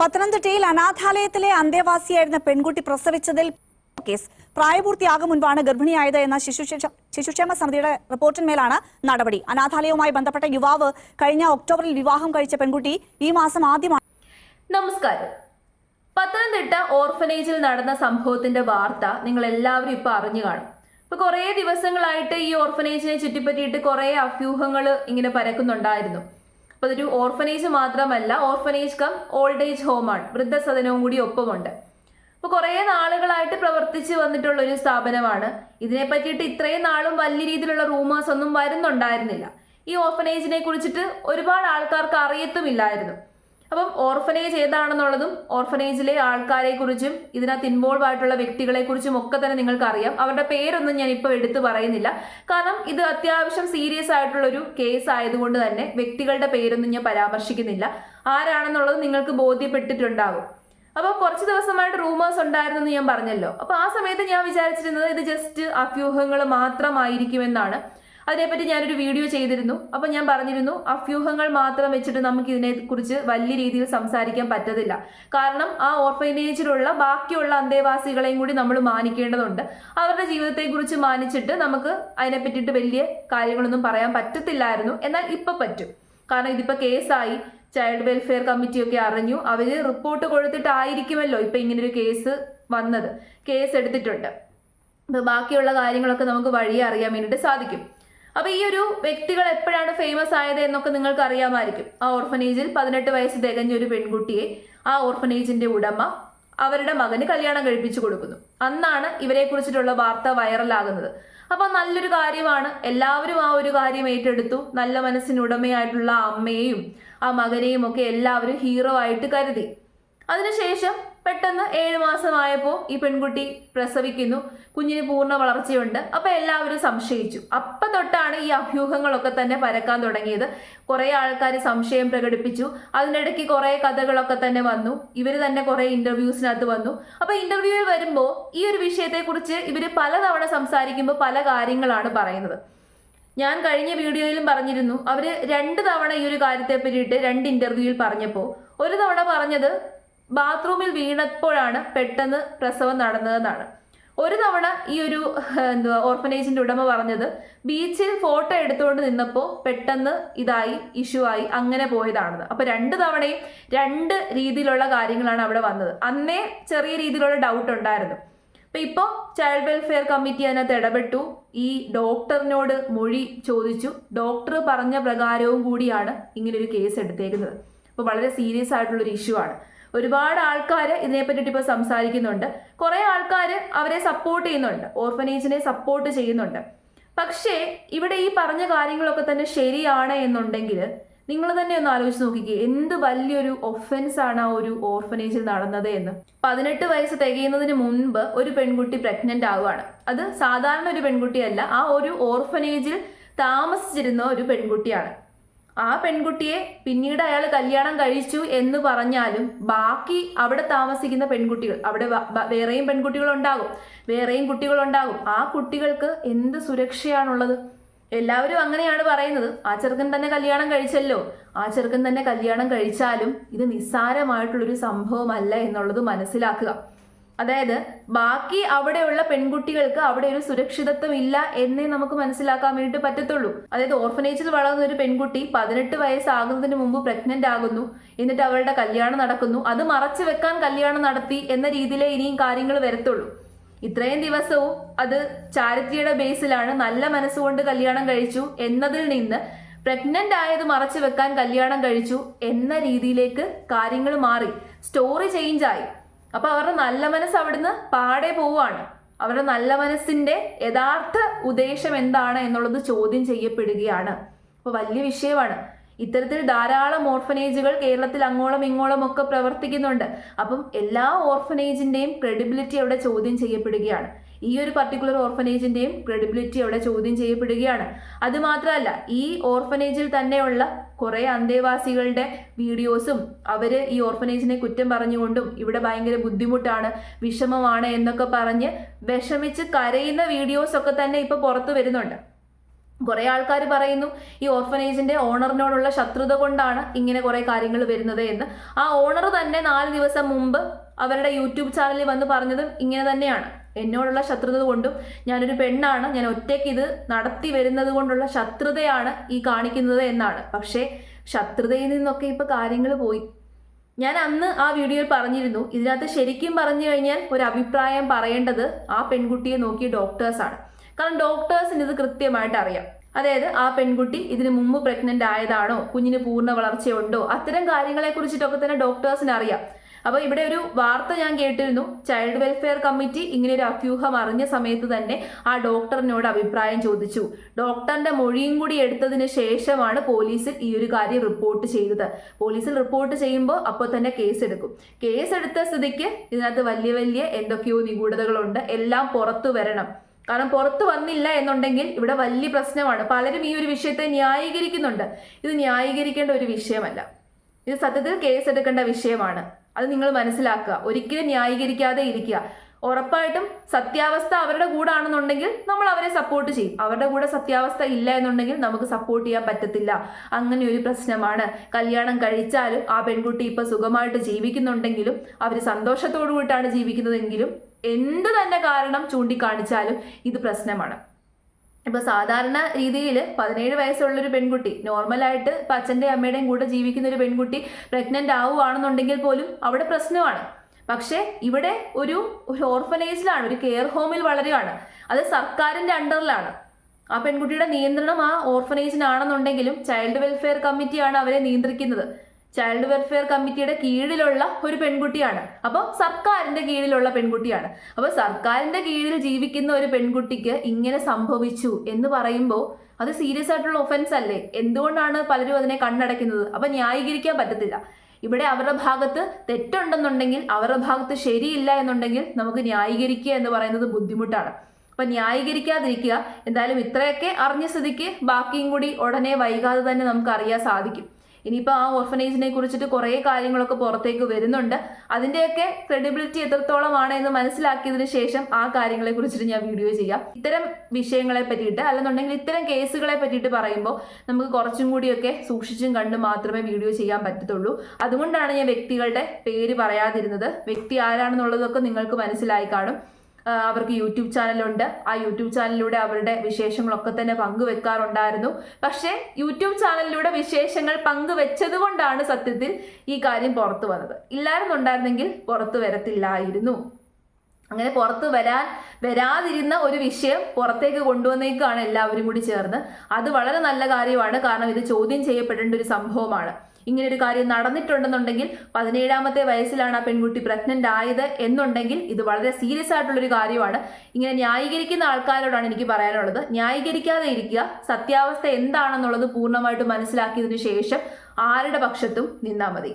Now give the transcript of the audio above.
പത്തനംതിട്ടയിൽ അനാഥാലയത്തിലെ അന്തേവാസിയായിരുന്ന പെൺകുട്ടി പ്രസവിച്ചതിൽ കേസ്. പ്രായപൂർത്തിയാകും മുൻപാണ് ഗർഭിണിയായത് എന്ന ശിശുക്ഷ- ശിശുക്ഷേമ സമിതിയുടെ റിപ്പോർട്ടിന്മേലാണ് നടപടി. അനാഥാലയവുമായി ബന്ധപ്പെട്ട യുവാവ് കഴിഞ്ഞ ഒക്ടോബറിൽ വിവാഹം കഴിച്ച പെൺകുട്ടി ഈ മാസം ആദ്യമാണ് നമസ്കാരം. പത്തനംതിട്ട ഓർഫനേജിൽ നടന്ന സംഭവത്തിന്റെ വാർത്ത നിങ്ങൾ എല്ലാവരും ഇപ്പൊ അറിഞ്ഞു കാണും. ഇപ്പൊ കുറേ ദിവസങ്ങളായിട്ട് ഈ ഓർഫനേജിനെ ചുറ്റിപ്പറ്റിയിട്ട് കുറേ അഭ്യൂഹങ്ങൾ ഇങ്ങനെ പരക്കുന്നുണ്ടായിരുന്നു. അപ്പൊ അതൊരു ഓർഫനേജ് മാത്രമല്ല ഓർഫനേജ് കം ഓൾഡ് ഏജ് ഹോമാണ് വൃദ്ധസദനവും കൂടി ഒപ്പമുണ്ട്. അപ്പൊ കുറേ നാളുകളായിട്ട് പ്രവർത്തിച്ചു വന്നിട്ടുള്ള ഒരു സ്ഥാപനമാണ്. ഇതിനെ പറ്റിയിട്ട് ഇത്രയും നാളും വലിയ രീതിയിലുള്ള റൂമേഴ്സ് ഒന്നും വരുന്നുണ്ടായിരുന്നില്ല. ഈ ഓർഫനേജിനെ കുറിച്ചിട്ട് ഒരുപാട് ആൾക്കാർക്ക് അറിയത്തുമില്ലായിരുന്നു. അപ്പം ഓർഫനേജ് ഏതാണെന്നുള്ളതും ഓർഫനേജിലെ ആൾക്കാരെ കുറിച്ചും ഇതിനകത്ത് ഇൻവോൾവ് ആയിട്ടുള്ള വ്യക്തികളെ കുറിച്ചും ഒക്കെ തന്നെ നിങ്ങൾക്ക് അറിയാം അവരുടെ പേരൊന്നും ഞാൻ ഇപ്പോൾ എടുത്തു പറയുന്നില്ല. കാരണം ഇത് അത്യാവശ്യം സീരിയസ് ആയിട്ടുള്ള ഒരു കേസ് ആയതുകൊണ്ട് തന്നെ വ്യക്തികളുടെ പേരൊന്നും ഞാൻ പരാമർശിക്കുന്നില്ല. ആരാണെന്നുള്ളത് നിങ്ങൾക്ക് ബോധ്യപ്പെട്ടിട്ടുണ്ടാവും. അപ്പോൾ കുറച്ച് ദിവസമായിട്ട് റൂമേഴ്സ് ഉണ്ടായിരുന്നു എന്ന് ഞാൻ പറഞ്ഞല്ലോ. അപ്പോൾ ആ സമയത്ത് ഞാൻ വിചാരിച്ചിരുന്നത് ഇത് ജസ്റ്റ് അഭ്യൂഹങ്ങൾ മാത്രമായിരിക്കുമെന്നാണ്. അതിനെപ്പറ്റി ഞാനൊരു വീഡിയോ ചെയ്തിരുന്നു. അപ്പോൾ ഞാൻ പറഞ്ഞിരുന്നു അഭ്യൂഹങ്ങൾ മാത്രം വെച്ചിട്ട് നമുക്ക് ഇതിനെക്കുറിച്ച് വലിയ രീതിയിൽ സംസാരിക്കാൻ പറ്റത്തില്ല. കാരണം ആ ഓർഫനേജിലുള്ള ബാക്കിയുള്ള അന്തേവാസികളെയും കൂടി നമ്മൾ മാനിക്കേണ്ടതുണ്ട്. അവരുടെ ജീവിതത്തെക്കുറിച്ച് മാനിച്ചിട്ട് നമുക്ക് അതിനെ പറ്റിയിട്ട് വലിയ കാര്യങ്ങളൊന്നും പറയാൻ പറ്റത്തില്ലായിരുന്നു. എന്നാൽ ഇപ്പം പറ്റും. കാരണം ഇതിപ്പോൾ കേസായി. ചൈൽഡ് വെൽഫെയർ കമ്മിറ്റിയൊക്കെ അറിഞ്ഞു. അവർ റിപ്പോർട്ട് കൊടുത്തിട്ടായിരിക്കുമല്ലോ ഇപ്പം ഇങ്ങനൊരു കേസ് വന്നത്. കേസ് എടുത്തിട്ടുണ്ട് ബാക്കിയുള്ള കാര്യങ്ങളൊക്കെ നമുക്ക് വഴിയെ അറിയാൻ വേണ്ടിയിട്ട് സാധിക്കും. അപ്പോൾ ഈ ഒരു വ്യക്തികൾ എപ്പോഴാണ് ഫേമസ് ആയത് എന്നൊക്കെ നിങ്ങൾക്ക് അറിയാമായിരിക്കും ആ ഓർഫനേജിൽ പതിനെട്ട് വയസ്സ് തികഞ്ഞ ഒരു പെൺകുട്ടിയെ ആ ഓർഫനേജിന്റെ ഉടമ അവരുടെ മകന് കല്യാണം കഴിപ്പിച്ചു കൊടുക്കുന്നു. അന്നാണ് ഇവരെ കുറിച്ചിട്ടുള്ള വാർത്ത വൈറലാകുന്നത്. അപ്പൊ നല്ലൊരു കാര്യമാണ്. എല്ലാവരും ആ ഒരു കാര്യം ഏറ്റെടുത്തു. നല്ല മനസ്സിനുടമയായിട്ടുള്ള അമ്മയെയും ആ മകനെയും ഒക്കെ എല്ലാവരും ഹീറോ ആയിട്ട് കരുതി. അതിനുശേഷം പെട്ടെന്ന് ഏഴ് മാസമായപ്പോൾ ഈ പെൺകുട്ടി പ്രസവിക്കുന്നു. കുഞ്ഞിന് പൂർണ വളർച്ചയുണ്ട്. അപ്പോൾ എല്ലാവരും സംശയിച്ചു. അപ്പൊ തൊട്ടാണ് ഈ അഭ്യൂഹങ്ങളൊക്കെ തന്നെ പരക്കാൻ തുടങ്ങിയത്. കുറേ ആൾക്കാർ സംശയം പ്രകടിപ്പിച്ചു. അതിനിടയ്ക്ക് കുറേ കഥകളൊക്കെ തന്നെ വന്നു. ഇവർ തന്നെ കുറേ ഇന്റർവ്യൂസിനകത്ത് വന്നു. അപ്പോൾ ഇന്റർവ്യൂവിൽ വരുമ്പോൾ ഈ ഒരു വിഷയത്തെക്കുറിച്ച് ഇവർ പലതവണ സംസാരിക്കുമ്പോൾ പല കാര്യങ്ങളാണ് പറയുന്നത്. ഞാൻ കഴിഞ്ഞ വീഡിയോയിലും പറഞ്ഞിരുന്നു. അവർ രണ്ട് തവണ ഈ ഒരു കാര്യത്തെ പറ്റിയിട്ട് രണ്ട് ഇന്റർവ്യൂവിൽ പറഞ്ഞപ്പോൾ ഒരു തവണ പറഞ്ഞത് ബാത്റൂമിൽ വീണപ്പോഴാണ് പെട്ടെന്ന് പ്രസവം നടന്നതെന്നാണ്. ഒരു തവണ ഈ ഒരു എന്തുവാ ഓർഫനേജിന്റെ ഉടമ പറഞ്ഞത് ബീച്ചിൽ ഫോട്ടോ എടുത്തുകൊണ്ട് നിന്നപ്പോൾ പെട്ടെന്ന് ഇതായി ഇഷ്യൂ ആയി അങ്ങനെ പോയതാണെന്ന്. അപ്പൊ രണ്ട് തവണയും രണ്ട് രീതിയിലുള്ള കാര്യങ്ങളാണ് അവിടെ വന്നത്. അന്നേ ചെറിയ രീതിയിലുള്ള ഡൗട്ട് ഉണ്ടായിരുന്നു. അപ്പൊ ഇപ്പോൾ ചൈൽഡ് വെൽഫെയർ കമ്മിറ്റി അതിനകത്ത് ഇടപെട്ടു. ഈ ഡോക്ടറിനോട് മൊഴി ചോദിച്ചു. ഡോക്ടർ പറഞ്ഞ പ്രകാരവും കൂടിയാണ് ഇങ്ങനൊരു കേസ് എടുത്തേക്കുന്നത്. അപ്പോൾ വളരെ സീരിയസ് ആയിട്ടുള്ള ഒരു ഇഷ്യൂ ആണ്. ഒരുപാട് ആൾക്കാർ ഇതിനെ പറ്റിയിട്ട് ഇപ്പോൾ സംസാരിക്കുന്നുണ്ട്. കുറേ ആൾക്കാർ അവരെ സപ്പോർട്ട് ചെയ്യുന്നുണ്ട്. ഓർഫനേജിനെ സപ്പോർട്ട് ചെയ്യുന്നുണ്ട്. പക്ഷേ ഇവിടെ ഈ പറഞ്ഞ കാര്യങ്ങളൊക്കെ തന്നെ ശരിയാണ് എന്നുണ്ടെങ്കിൽ നിങ്ങൾ തന്നെ ഒന്ന് ആലോചിച്ച് നോക്കിക്കേ. എന്ത് വലിയൊരു ഒഫൻസ് ആണ് ആ ഒരു ഓർഫനേജിൽ നടന്നത് എന്ന്. പതിനെട്ട് വയസ്സ് തികയുന്നതിന് മുൻപ് ഒരു പെൺകുട്ടി പ്രഗ്നന്റ് ആവുകയാണ് അത് സാധാരണ ഒരു പെൺകുട്ടിയല്ല. ആ ഒരു ഓർഫനേജിൽ താമസിച്ചിരുന്ന ഒരു പെൺകുട്ടിയാണ്. ആ പെൺകുട്ടിയെ പിന്നീട് അയാൾ കല്യാണം കഴിച്ചു എന്ന് പറഞ്ഞാലും ബാക്കി അവിടെ താമസിക്കുന്ന പെൺകുട്ടികൾ അവിടെ വേറെയും പെൺകുട്ടികൾ ഉണ്ടാകും വേറെയും കുട്ടികൾ ഉണ്ടാകും ആ കുട്ടികൾക്ക് എന്ത് സുരക്ഷയാണുള്ളത്? എല്ലാവരും അങ്ങനെയാണ് പറയുന്നത്. ആ ചെറുക്കൻ തന്നെ കല്യാണം കഴിച്ചല്ലോ. ആ ചെറുക്കൻ തന്നെ കല്യാണം കഴിച്ചാലും ഇത് നിസ്സാരമായിട്ടുള്ളൊരു സംഭവമല്ല എന്നുള്ളത് മനസ്സിലാക്കുക. അതായത് ബാക്കി അവിടെയുള്ള പെൺകുട്ടികൾക്ക് അവിടെ ഒരു സുരക്ഷിതത്വം ഇല്ല എന്നേ നമുക്ക് മനസ്സിലാക്കാൻ വേണ്ടിയിട്ട് പറ്റത്തുള്ളൂ. അതായത് ഓർഫനേജിൽ വളർന്ന ഒരു പെൺകുട്ടി പതിനെട്ട് വയസ്സാകുന്നതിന് മുമ്പ് പ്രഗ്നന്റ് ആകുന്നു. എന്നിട്ട് അവളുടെ കല്യാണം നടക്കുന്നു. അത് മറച്ചു വെക്കാൻ കല്യാണം നടത്തി എന്ന രീതിയിലേ ഇനിയും കാര്യങ്ങൾ വരത്തുള്ളൂ. ഇത്രയും ദിവസവും അത് ചാരിറ്റിയുടെ ബേസിലാണ് നല്ല മനസ്സുകൊണ്ട് കല്യാണം കഴിച്ചു എന്നതിൽ നിന്ന് പ്രഗ്നന്റ് ആയത് മറച്ചു വെക്കാൻ കല്യാണം കഴിച്ചു എന്ന രീതിയിലേക്ക് കാര്യങ്ങൾ മാറി. സ്റ്റോറി ചേഞ്ച് ആയി. അപ്പൊ അവരുടെ നല്ല മനസ്സ് അവിടുന്ന് പാടെ പോവാണ് അവരുടെ നല്ല മനസ്സിന്റെ യഥാർത്ഥ ഉദ്ദേശം എന്താണ് എന്നുള്ളത് ചോദ്യം ചെയ്യപ്പെടുകയാണ്. അപ്പൊ വലിയ വിഷയമാണ്. ഇത്തരത്തിൽ ധാരാളം ഓർഫനേജുകൾ കേരളത്തിൽ അങ്ങോളം ഇങ്ങോളം ഒക്കെ പ്രവർത്തിക്കുന്നുണ്ട്. അപ്പം എല്ലാ ഓർഫനേജിന്റെയും ക്രെഡിബിലിറ്റി അവിടെ ചോദ്യം ചെയ്യപ്പെടുകയാണ്. ഈ ഒരു പർട്ടിക്കുലർ ഓർഫനേജിന്റെയും ക്രെഡിബിലിറ്റി അവിടെ ചോദ്യം ചെയ്യപ്പെടുകയാണ്. അതുമാത്രമല്ല ഈ ഓർഫനേജിൽ തന്നെയുള്ള കുറേ അന്തേവാസികളുടെ വീഡിയോസും അവർ ഈ ഓർഫനേജിനെ കുറ്റം പറഞ്ഞുകൊണ്ടും ഇവിടെ ഭയങ്കര ബുദ്ധിമുട്ടാണ് വിഷമമാണ് എന്നൊക്കെ പറഞ്ഞ് വിഷമിച്ച് കരയുന്ന വീഡിയോസ് ഒക്കെ തന്നെ ഇപ്പൊ പുറത്തു വരുന്നുണ്ട്. കുറേ ആൾക്കാർ പറയുന്നു ഈ ഓർഫനേജിന്റെ ഓണറിനോടുള്ള ശത്രുത കൊണ്ടാണ് ഇങ്ങനെ കുറേ കാര്യങ്ങൾ വരുന്നത് എന്ന്. ആ ഓണർ തന്നെ നാല് ദിവസം മുമ്പ് അവരുടെ യൂട്യൂബ് ചാനലിൽ വന്ന് പറഞ്ഞതും ഇങ്ങനെ തന്നെയാണ്. എന്നോടുള്ള ശത്രുത കൊണ്ടും ഞാനൊരു പെണ്ണാണ്. ഞാൻ ഒറ്റയ്ക്ക് ഇത് നടത്തി വരുന്നത് കൊണ്ടുള്ള ശത്രുതയാണ് ഈ കാണിക്കുന്നത് എന്നാണ്. പക്ഷേ ശത്രുതയിൽ നിന്നൊക്കെ ഇപ്പൊ കാര്യങ്ങൾ പോയി. ഞാൻ അന്ന് ആ വീഡിയോയിൽ പറഞ്ഞിരുന്നു. ഇതിനകത്ത് ശരിക്കും പറഞ്ഞു കഴിഞ്ഞാൽ ഒരു അഭിപ്രായം പറയേണ്ടത് ആ പെൺകുട്ടിയെ നോക്കിയ ഡോക്ടേഴ്സാണ് കാരണം ഡോക്ടേഴ്സിന് ഇത് കൃത്യമായിട്ട് അറിയാം. അതായത് ആ പെൺകുട്ടി ഇതിന് മുമ്പ് പ്രഗ്നന്റ് ആയതാണോ? കുഞ്ഞിന് പൂർണ വളർച്ചയുണ്ടോ? അത്തരം കാര്യങ്ങളെ കുറിച്ചിട്ടൊക്കെ തന്നെ ഡോക്ടേഴ്സിന് അറിയാം. അപ്പൊ ഇവിടെ ഒരു വാർത്ത ഞാൻ കേട്ടിരുന്നു. ചൈൽഡ് വെൽഫെയർ കമ്മിറ്റി ഇങ്ങനെ ഒരു അഭ്യൂഹം അറിഞ്ഞ സമയത്ത് തന്നെ ആ ഡോക്ടറിനോട് അഭിപ്രായം ചോദിച്ചു. ഡോക്ടറിന്റെ മൊഴിയും കൂടി എടുത്തതിന് ശേഷമാണ് പോലീസിൽ ഈ ഒരു കാര്യം റിപ്പോർട്ട് ചെയ്തത്. പോലീസിൽ റിപ്പോർട്ട് ചെയ്യുമ്പോൾ അപ്പോൾ തന്നെ കേസ് എടുക്കും. കേസ് എടുത്ത സ്ഥിതിക്ക് ഇതിനകത്ത് വലിയ വലിയ എന്തൊക്കെയോ നിഗൂഢതകളുണ്ട്. എല്ലാം പുറത്തു വരണം. കാരണം പുറത്തു വന്നില്ല എന്നുണ്ടെങ്കിൽ ഇവിടെ വലിയ പ്രശ്നമാണ്. പലരും ഈ ഒരു വിഷയത്തെ ന്യായീകരിക്കുന്നുണ്ട്. ഇത് ന്യായീകരിക്കേണ്ട ഒരു വിഷയമല്ല. ഇത് സത്യത്തിൽ കേസെടുക്കേണ്ട വിഷയമാണ്. അത് നിങ്ങൾ മനസ്സിലാക്കുക. ഒരിക്കലും ന്യായീകരിക്കാതെ ഇരിക്കുക. ഉറപ്പായിട്ടും സത്യാവസ്ഥ അവരുടെ കൂടെ ആണെന്നുണ്ടെങ്കിൽ നമ്മൾ അവരെ സപ്പോർട്ട് ചെയ്യും. അവരുടെ കൂടെ സത്യാവസ്ഥ ഇല്ല എന്നുണ്ടെങ്കിൽ നമുക്ക് സപ്പോർട്ട് ചെയ്യാൻ പറ്റത്തില്ല. അങ്ങനെ ഒരു പ്രശ്നമാണ്. കല്യാണം കഴിച്ചാലും ആ പെൺകുട്ടി ഇപ്പൊ സുഖമായിട്ട് ജീവിക്കുന്നുണ്ടെങ്കിലും അവർ സന്തോഷത്തോടു കൂടിയിട്ടാണ് ജീവിക്കുന്നതെങ്കിലും എന്ത് തന്നെ കാരണം ചൂണ്ടിക്കാണിച്ചാലും ഇത് പ്രശ്നമാണ്. ഇപ്പൊ സാധാരണ രീതിയിൽ പതിനേഴ് വയസ്സുള്ള ഒരു പെൺകുട്ടി നോർമലായിട്ട് ഇപ്പൊ അച്ഛന്റെയും അമ്മയുടെയും കൂടെ ജീവിക്കുന്ന ഒരു പെൺകുട്ടി പ്രഗ്നന്റ് ആവുകയാണെന്നുണ്ടെങ്കിൽ പോലും അവിടെ പ്രശ്നമാണ്. പക്ഷേ ഇവിടെ ഒരു ഒരു ഓർഫനേജിലാണ് ഒരു കെയർ ഹോമിൽ വളരുകയാണ്. അത് സർക്കാരിന്റെ അണ്ടറിലാണ് ആ പെൺകുട്ടിയുടെ നിയന്ത്രണം ആ ഓർഫനേജിനാണെന്നുണ്ടെങ്കിലും ചൈൽഡ് വെൽഫെയർ കമ്മിറ്റിയാണ് അവരെ നിയന്ത്രിക്കുന്നത്. ചൈൽഡ് വെൽഫെയർ കമ്മിറ്റിയുടെ കീഴിലുള്ള ഒരു പെൺകുട്ടിയാണ്. അപ്പോൾ സർക്കാരിന്റെ കീഴിലുള്ള പെൺകുട്ടിയാണ്. അപ്പോൾ സർക്കാരിന്റെ കീഴിൽ ജീവിക്കുന്ന ഒരു പെൺകുട്ടിക്ക് ഇങ്ങനെ സംഭവിച്ചു എന്ന് പറയുമ്പോൾ അത് സീരിയസ് ആയിട്ടുള്ള ഒഫൻസ് അല്ലേ? എന്തുകൊണ്ടാണ് പലരും അതിനെ കണ്ണടയ്ക്കുന്നത്? അപ്പൊ ന്യായീകരിക്കാൻ പറ്റത്തില്ല. ഇവിടെ അവരുടെ ഭാഗത്ത് തെറ്റുണ്ടെന്നുണ്ടെങ്കിൽ അവരുടെ ഭാഗത്ത് ശരിയില്ല എന്നുണ്ടെങ്കിൽ നമുക്ക് ന്യായീകരിക്കുക എന്ന് പറയുന്നത് ബുദ്ധിമുട്ടാണ്. അപ്പൊ ന്യായീകരിക്കാതിരിക്കുക എന്തായാലും ഇത്രയൊക്കെ അറിഞ്ഞ സ്ഥിതിക്ക് ബാക്കിയും കൂടി ഉടനെ വൈകാതെ തന്നെ നമുക്ക് അറിയാൻ സാധിക്കും. ഇനിയിപ്പോൾ ആ ഓർഫനേജിനെ കുറിച്ചിട്ട് കുറേ കാര്യങ്ങളൊക്കെ പുറത്തേക്ക് വരുന്നുണ്ട്. അതിന്റെയൊക്കെ ക്രെഡിബിലിറ്റി എത്രത്തോളമാണ് എന്ന് മനസ്സിലാക്കിയതിന് ശേഷം ആ കാര്യങ്ങളെ കുറിച്ചിട്ട് ഞാൻ വീഡിയോ ചെയ്യാം. ഇത്തരം വിഷയങ്ങളെ പറ്റിയിട്ട് അല്ലെന്നുണ്ടെങ്കിൽ ഇത്തരം കേസുകളെ പറ്റിയിട്ട് പറയുമ്പോൾ നമുക്ക് കുറച്ചും കൂടിയൊക്കെ സൂക്ഷിച്ചും കണ്ടും മാത്രമേ വീഡിയോ ചെയ്യാൻ പറ്റത്തുള്ളൂ. അതുകൊണ്ടാണ് ഞാൻ വ്യക്തികളുടെ പേര് പറയാതിരുന്നത്. വ്യക്തി ആരാണെന്നുള്ളതൊക്കെ നിങ്ങൾക്ക് മനസ്സിലായി കാണും. അവർക്ക് യൂട്യൂബ് ചാനലുണ്ട്. ആ യൂട്യൂബ് ചാനലിലൂടെ അവരുടെ വിശേഷങ്ങളൊക്കെ തന്നെ പങ്കുവെക്കാറുണ്ടായിരുന്നു. പക്ഷേ യൂട്യൂബ് ചാനലിലൂടെ വിശേഷങ്ങൾ പങ്കുവെച്ചത് കൊണ്ടാണ് സത്യത്തിൽ ഈ കാര്യം പുറത്തു വന്നത്. ഇല്ലായിരുന്നുണ്ടായിരുന്നെങ്കിൽ പുറത്തു വരത്തില്ലായിരുന്നു. അങ്ങനെ പുറത്ത് വരാൻ വരാതിരുന്ന ഒരു വിഷയം പുറത്തേക്ക് കൊണ്ടുവന്നേക്കാണ് എല്ലാവരും കൂടി ചേർന്ന്. അത് വളരെ നല്ല കാര്യമാണ്. കാരണം ഇത് ചോദ്യം ചെയ്യപ്പെടേണ്ട ഒരു സംഭവമാണ്. ഇങ്ങനെ ഒരു കാര്യം നടന്നിട്ടുണ്ടെന്നുണ്ടെങ്കിൽ പതിനേഴാമത്തെ വയസ്സിലാണ് ആ പെൺകുട്ടി പ്രഗ്നന്റ് ആയത് എന്നുണ്ടെങ്കിൽ ഇത് വളരെ സീരിയസ് ആയിട്ടുള്ളൊരു കാര്യമാണ്. ഇങ്ങനെ ന്യായീകരിക്കുന്ന ആൾക്കാരോടാണ് എനിക്ക് പറയാനുള്ളത്. ന്യായീകരിക്കാതെ ഇരിക്കുക സത്യാവസ്ഥ എന്താണെന്നുള്ളത് പൂർണമായിട്ട് മനസ്സിലാക്കിയതിനു ശേഷം ആരുടെ പക്ഷത്തും നിന്നാൽ മതി.